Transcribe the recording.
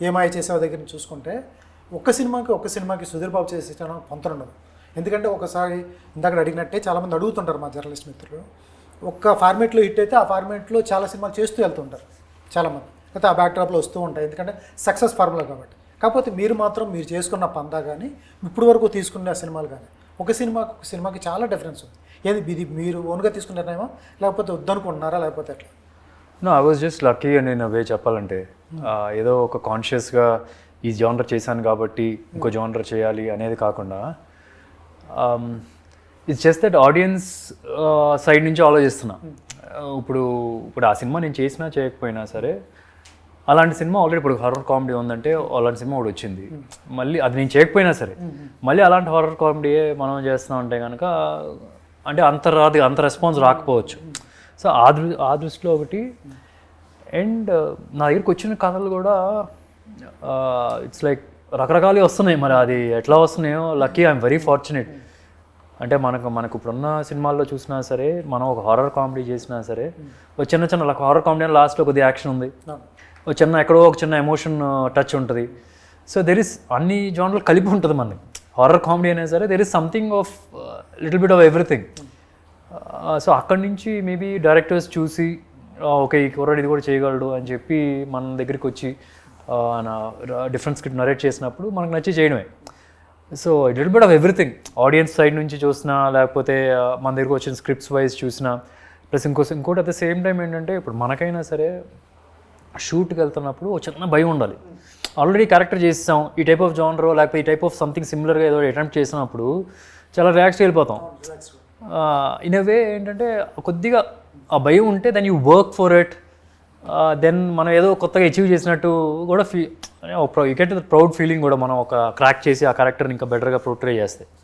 ఏమాయ చేసావు దగ్గర చూసుకుంటే ఒక్క సినిమాకి ఒక్క సినిమాకి సుధీర్ బాబు చేసే పొంతన ఉండదు. ఎందుకంటే ఒకసారి ఇందాక అడిగినట్టే చాలామంది అడుగుతుంటారు మా జర్నలిస్ట్ మిత్రులు. ఒక్క ఫార్మేట్లో హిట్ అయితే ఆ ఫార్మేట్లో చాలా సినిమాలు చేస్తూ వెళ్తుంటారు చాలామంది. అయితే ఆ బ్యాక్డ్రాప్లో వస్తూ ఉంటాయి. ఎందుకంటే సక్సెస్ ఫార్ములా కాబట్టి. కాకపోతే మీరు మాత్రం మీరు చేసుకున్న పందా కానీ ఇప్పుడు వరకు తీసుకున్న సినిమాలు కానీ ఒక సినిమాకి ఒక సినిమాకి చాలా డిఫరెన్స్ ఉంది. ఏది ఇది మీరు ఓన్గా తీసుకున్నారేమో లేకపోతే వద్దనుకుంటున్నారా? లేకపోతే ఎట్లా? No I was just lucky and నేను వే చెప్పాలంటే ఏదో ఒక కాన్షియస్గా ఈ జానర్ చేశాను కాబట్టి ఇంకో జానర్ చేయాలి అనేది కాకుండా it's just that audience side నుంచి ఆలోచిస్తున్నా. ఇప్పుడు ఇప్పుడు ఆ సినిమా నేను చేసినా చేయకపోయినా సరే అలాంటి సినిమా ఆల్రెడీ ఇప్పుడు హర్రర్ కామెడీ ఉందంటే అలాంటి సినిమా ఒకటి వచ్చింది. మళ్ళీ అది నేను చేయకపోయినా సరే మళ్ళీ అలాంటి హర్రర్ కామెడీయే మనం చేస్తూ ఉంటే కనుక అంటే అంత రాదు అంత రెస్పాన్స్ రాకపోవచ్చు. సో ఆ దృ ఆ దృష్టిలో ఒకటి అండ్ నా దగ్గరికి వచ్చిన కథలు కూడా ఇట్స్ లైక్ రకరకాలు వస్తున్నాయి మరి. అది ఎట్లా వస్తున్నాయో లక్కీ ఐఎమ్ వెరీ ఫార్చునేట్ అంటే మనకు మనకు ఇప్పుడున్న సినిమాల్లో చూసినా సరే మనం ఒక హారర్ కామెడీ చేసినా సరే ఒక చిన్న చిన్న హారర్ కామెడీ లాస్ట్లో కొద్దిగా యాక్షన్ ఉంది. ఒక చిన్న ఎక్కడో ఒక చిన్న ఎమోషన్ టచ్ ఉంటుంది. సో దెర్ ఇస్ అన్ని జాన్లు కలిపి ఉంటుంది మనకి హారర్ కామెడీ అయినా సరే there is something of little bit of everything so అక్కడి నుంచి మేబీ డైరెక్టర్స్ చూసి ఓకే ఈ కుర్రాడు ఇది కూడా చేయగలడు అని చెప్పి మన దగ్గరికి వచ్చి డిఫరెంట్ స్క్రిప్ట్ నరేట్ చేసినప్పుడు మనకు నచ్చి చేయడమే. So little bit of everything audience side నుంచి చూసినా లేకపోతే మన దగ్గరకు వచ్చిన స్క్రిప్ట్స్ వైజ్ చూసినా ప్లస్ ఇంకో ఇంకోటి అట్ ద సేమ్ టైం ఏంటంటే ఇప్పుడు మనకైనా సరే షూట్కి వెళ్తున్నప్పుడు ఒక చిన్న భయం ఉండాలి. ఆల్రెడీ క్యారెక్టర్ చేస్తాం ఈ టైప్ ఆఫ్ జానర్ లేకపోతే ఈ టైప్ ఆఫ్ సంథింగ్ సిమిలర్గా ఏదో అటెంప్ట్ చేసినప్పుడు చాలా రిలాక్స్ వెళ్ళిపోతాం. ఇన్ వే ఏంటంటే కొద్దిగా ఆ భయం ఉంటే then you work for it then మనం ఏదో కొత్తగా అచీవ్ చేసినట్టు కూడా fee you get proud feeling కూడా మనం ఒక క్రాక్ చేసి ఆ క్యారెక్టర్ని ఇంకా బెటర్గా ప్రొట్రే చేస్తే.